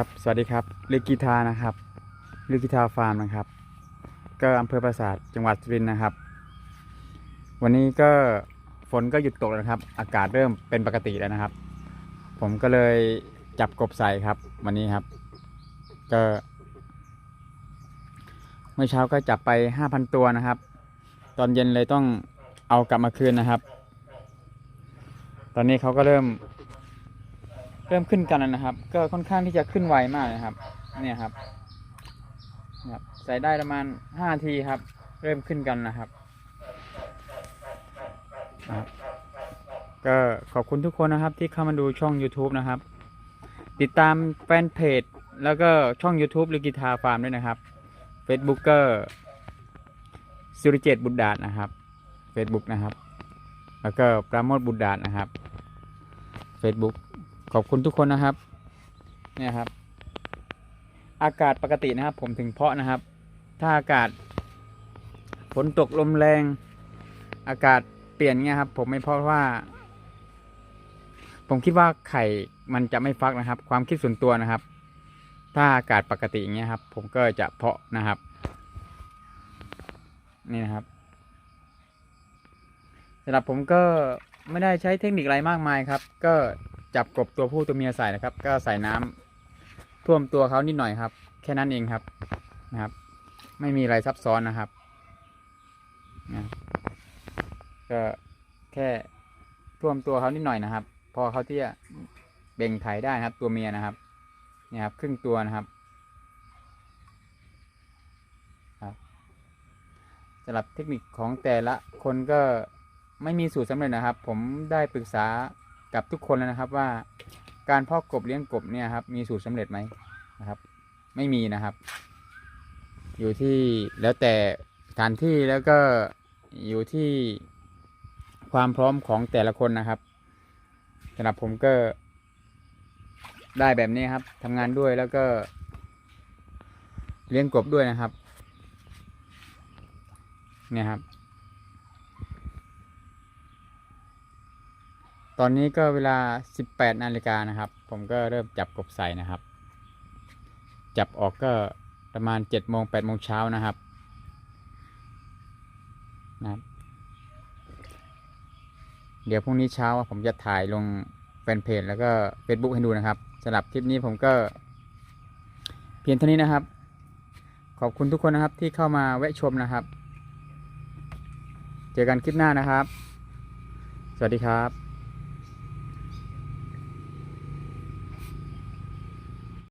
ครับสวัสดีครับเลิกิทานะครับเลิกิทาฟาร์มนะครับ ก็อำเภอปราสาทจังหวัดสุรินทร์นะครับ วันนี้ก็ฝนก็หยุดตกแล้วนะครับ อากาศเริ่มเป็นปกติแล้วนะครับ ผมก็เลยจับกบใส่ครับ วันนี้ครับ ก็ เมื่อเช้าก็จับไปห้าพันตัวนะครับ ตอนเย็นเลยต้องเอากลับมาคืนนะครับ ตอนนี้เขาก็เริ่ม ริ่มขึ้นกันนะครับ ก็ค่อนข้างที่จะขึ้นไวมากเลยครับ เนี่ยครับนะครับใส่ได้ประมาณห้าทีครับ เริ่มขึ้นกันนะครับครับก็ขอบคุณทุกคนนะครับที่เข้ามาดูช่อง YouTube นะครับ ติดตามแฟนเพจ แล้วก็ช่อง YouTube ลิกิทาฟาร์มด้วยนะครับ Facebook ก็สุริเจตบุตรดาษนะครับ Facebook นะครับ แล้วก็ปราโมทบุตรดาษนะครับ Facebook ขอบคุณทุกคนนะครับ เนี่ยครับ อากาศปกตินะครับ ผมถึงเพาะนะครับ ถ้าอากาศฝนตกลมแรง อากาศเปลี่ยนเงี้ยครับ ผมไม่เพาะว่า ผมคิดว่าไข่มันจะไม่ฟักนะครับ ความคิดส่วนตัวนะครับ ถ้าอากาศปกติอย่างเงี้ยครับ ผมก็จะเพาะนะครับ นี่นะครับสำหรับผมก็ไม่ได้ใช้เทคนิคอะไรมากมายครับ ก็ จับกบตัวผู้ตัวเมียใส่นะครับ ก็ใส่น้ำท่วมตัวเขานิดหน่อยครับ แค่นั้นเองครับนะครับ ไม่มีอะไรซับซ้อนนะครับนะก็แค่ท่วมตัวเขานิดหน่อยนะครับ พอเขาที่จะเบ่งไข่ได้นะครับ ตัวเมียนะครับเนี่ยครับ ครึ่งตัวนะครับครับสำหรับเทคนิคของแต่ละคนก็ไม่มีสูตรสำเร็จนะครับ ผมได้ปรึกษา กับทุกคนแล้วนะครับว่าการเพาะกบเลี้ยงกบเนี่ยครับมีสูตรสำเร็จไหมนะครับ ไม่มีนะครับ อยู่ที่แล้วแต่สถานที่แล้วก็อยู่ที่ความพร้อมของแต่ละคนนะครับสำหรับผมก็ได้แบบนี้ครับทำงานด้วยแล้วก็ เลี้ยงกบด้วยนะครับ เนี่ยครับ ตอนนี้ก็เวลา 18นาฬิกานะครับ ผมก็เริ่มจับกบใส่นะครับ จับออกก็ประมาณ7โมง8โมงเช้านะครับนะครับ เดี๋ยวพรุ่งนี้เช้าผมจะถ่ายลงแฟนเพจแล้วก็ Facebook ให้ดูนะครับสำหรับคลิปนี้ผมก็ เพียงเท่านี้นะครับ ขอบคุณทุกคนนะครับที่เข้ามาแวะชมนะครับ เจอกันคลิปหน้านะครับ สวัสดีครับ